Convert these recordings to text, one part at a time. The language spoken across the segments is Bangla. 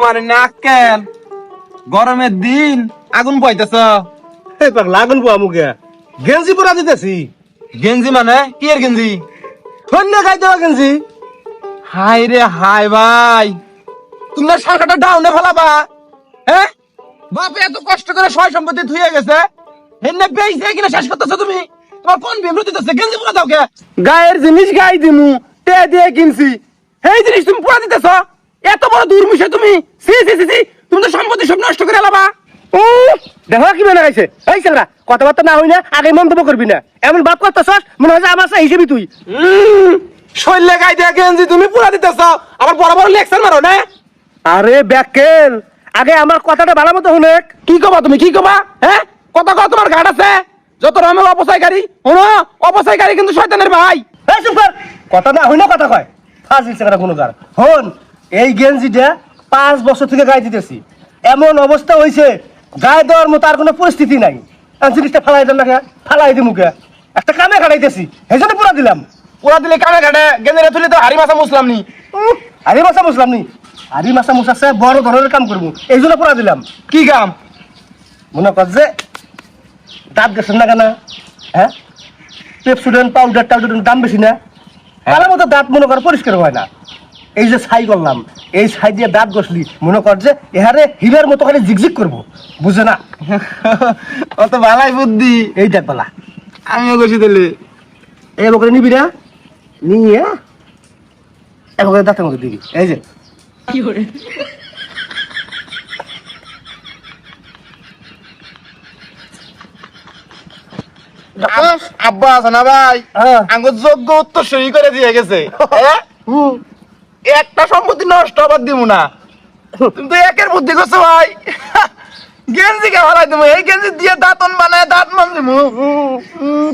তোমার নাক কেন? গরমের দিন আগুন পাইতেছ এই পাগলা আগুন মুখে। গেঞ্জি পরা দিতেছি। গেঞ্জি মানে? কি এর গেঞ্জি? ধন্য খাই দেওয়া গেঞ্জি। হাই রে হাই ভাই। তুমি না শাখাটা ডাউনে ফেলাবা। হ্যাঁ বাপ এত কষ্ট করে সয় সম্পত্তি ধুয়ে গেছে। হেন্নে বেইছে কিনা শেষ করতেছো তুমি? তোমার কোন বিমৃতি দিতেছে? গেঞ্জি পুরা দাও কে? গায়ের জিনিস গাই দিমু তে দিয়ে কিনছি। এই জিনিস তুমি পুরা দিতেছ? এত বড় দুর্মিশে তুমি? সি সি সি সি তুমি তো সম্পত্তি সব নষ্ট করে এলাবা ও দেখো কি মনে গাইছে এই চাংরা কথাবার্তা না হই না আগে মন্তব্য করবি না। এমন বাপ করতেছস মনে হয় আমার সাথে হিসেবে তুই। শৈলে গাই দিয়ে গেঞ্জি তুমি পুরা দিতেছ। আবার বড় বড় লেকচার মারো না? আরে ব্যাকেল আগে আমার কথাটা ভালো মতো শুনেক কি কবা তুমি কি কবা? হ্যাঁ? কথা কত তোমার গাড় আছে? যত রকমের অপচয়কারী শোনো? অপচয়কারী কিন্তু শয়তানের ভাই। কথা না হই না কথা কয়। ফাজিল চাংরা কোনো কার হন এই গেঞ্জিটা পাঁচ বছর থেকে গায়ে দিতেছি। এমন অবস্থা হয়েছে গায়ে দেওয়ার মতো আর কোনো পরিস্থিতি নাই। জিনিসটা ফালাই দেন না? ফালাই দি মুখে একটা কামে খাটাইতেছি এই জন্য পুরা দিলাম। পুরা দিলে কানে কাটে গেঞ্জিরে তুলে তো হাড়ি মাছা মুসলাম নি। হারি মাছা মুসলাম নি। হারি মাছা মুসাছে বড় ধরনের কাম করব। এই জন্য পুরা দিলাম। কি কাম? মনে কর যে দাঁত গেছেন না কেনা? হ্যাঁ? পেপসুডেন্ট পাউডার টাউডার দাম বেশি না? তার মতো দাঁত মনে কর পরিষ্কার হয় না। এই যে ছাই করলাম এই ছাই দিয়ে দাঁত গসলি মনে কর যে এহারে হিরের মতো খালি জিগজিগ করব। বুঝে না? অত ভালাই বুদ্ধি। এই দেখ বেলা। আমিও গেছি দিলে। এই বকরে নিবি না? নিয়ে এবার দাঁতের মতো দিবি। এই যে। আব্বা আছে না ভাই। হ্যাঁ। আঙ্গুর যোগ্য উত্তর সই করে দিয়ে গেছে। হ্যাঁ? একটা সম্পত্তি নষ্ট আবার দিব না। তুমি তো একের বুদ্ধি করছ ভাই। গেঞ্জি কে ভালাই এই গেঞ্জি দিয়ে দাঁতন বানায় দাঁত মান দিব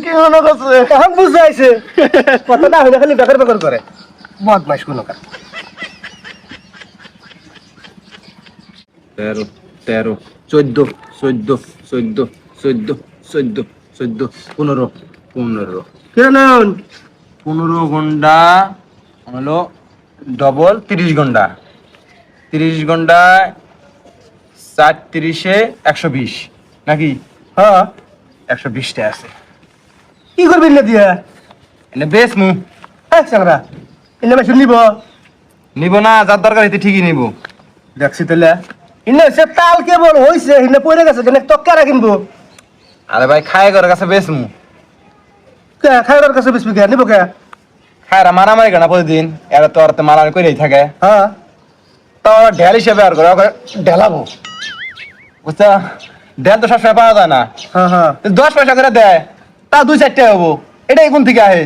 কি মনে করছে। এখন বুঝতে আইছে কথা না হলে খালি বেকার বেকার করে। বদমাইশ কোনো কাজ। তেরো তেরো চোদ্দ চোদ্দ চোদ্দ চোদ্দ চোদ্দ চোদ্দ পনেরো পনেরো। কেন? পনেরো ঘণ্টা হলো ডবল তিরিশ ঘণ্টা। তিরিশ ঘন্টায় চার তিরিশে একশো বিশ। নাকি? হ্যাঁ একশো বিশটা আছে। কি করবি না দিয়া? এনে বেশ মু। হ্যাঁ নিব। নিব না, যার দরকার হইতে ঠিকই নিব। দেখছি তাহলে। ইনে সে তাল কেবল হইছে ইনে পড়ে গেছে কেন তক্কারা কিনবো। আরে ভাই খায় ঘরের কাছে বেশ মু। কে খাইবার কাছে বিশ বিঘা নিব কে? খায়রা মারামারি কেনা প্রতিদিন। এরা তো আর তো মারামারি করেই থাকে। হ্যাঁ। তো ঢেল হিসেবে আর করে ঢেলাবো। বুঝছ ঢেল তো সবসময় পাওয়া যায় না। হ্যাঁ হ্যাঁ। তো দশ পয়সা করে দেয় তা দুই চারটে হব। এটাই কোন থেকে আহে?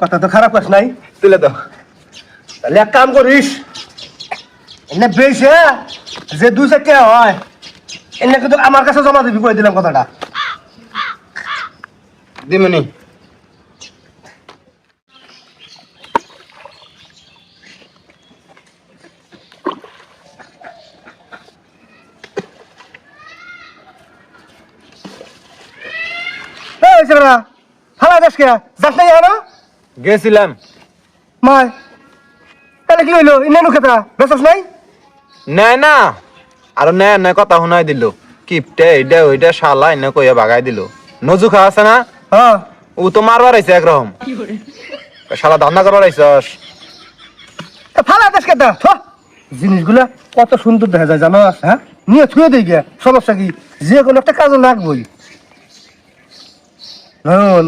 কথা তো খারাপ কাজ নাই। তুলে দাও। তাহলে এক কাম করিস এনে বেশে যে দুই চারটে হয় এনে কিন্তু আমার কাছে জমা দিবি কই দিলাম কথাটা। দিমনি। সেরা ফালা দেশ কে? যাস নাই না গেছিলাম। মাই তাহলে কি হইল? ইনে নুখেতা বেসস নাই? না। আর কথা শুনাই দিল। কিপটে এইটা ওইটা শালা এনে কইয়া বাগাই দিল। নজু খা আছে না? হ্যাঁ। ও তো মারবার আইছে একরকম। শালা ধান্দা করবার আইছস। এ ফালা দেশ কেতা থ। জিনিসগুলা কত সুন্দর দেখা যায় জানো হ্যাঁ? নিয়ে থুয়ে দিই গে। সমস্যা কি? যে কোনো একটা কাজে লাগবই। নয়ন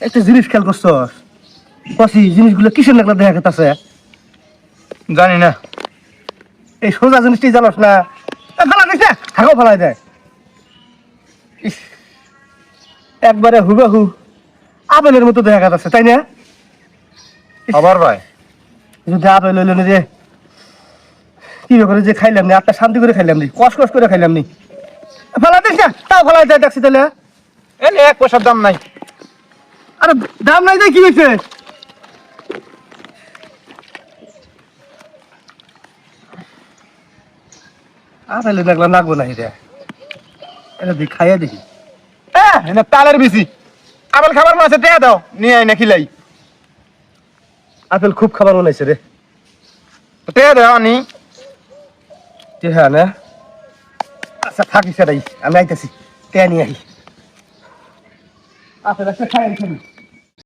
একটা জিনিস খেয়াল করছস? কসি জিনিসগুলো কিসের লাগলা দেখা গেতাছে জানি না। এই সোজা জিনিসটি জানোস না? ফালা দিস না হাগো ফালাই দেয় ইস, একবারে হুবাহু আপেলের মতো দেখা গেতাছে তাই না? আবার ভাই। যদি আপেল হইল না যে কি করে যে খাইলাম নি আপনার শান্তি করে খাইলাম নি কষ কষ করে খাইলাম নি। ফেলা দিস না তাও ফেলা যায় দেখছি তাহলে। এনে এক পয়সার দাম নাই। আরে দাম নাই দেয় কি হয়েছে? আপেল দেখলাম লাগবো না এটা এটা দেখি খাইয়া দেখি। হ্যাঁ তালের বেশি আপেল খাবার আছে টেয়া দাও। নিয়ে আই না খিলাই। আপেল খুব খাবার বানাইছে রে। টেয়া দাও আনি। টেহা না। আচ্ছা থাকিস আমি আইতেছি। তে নিয়ে আই আপেল একটা খাই আইছি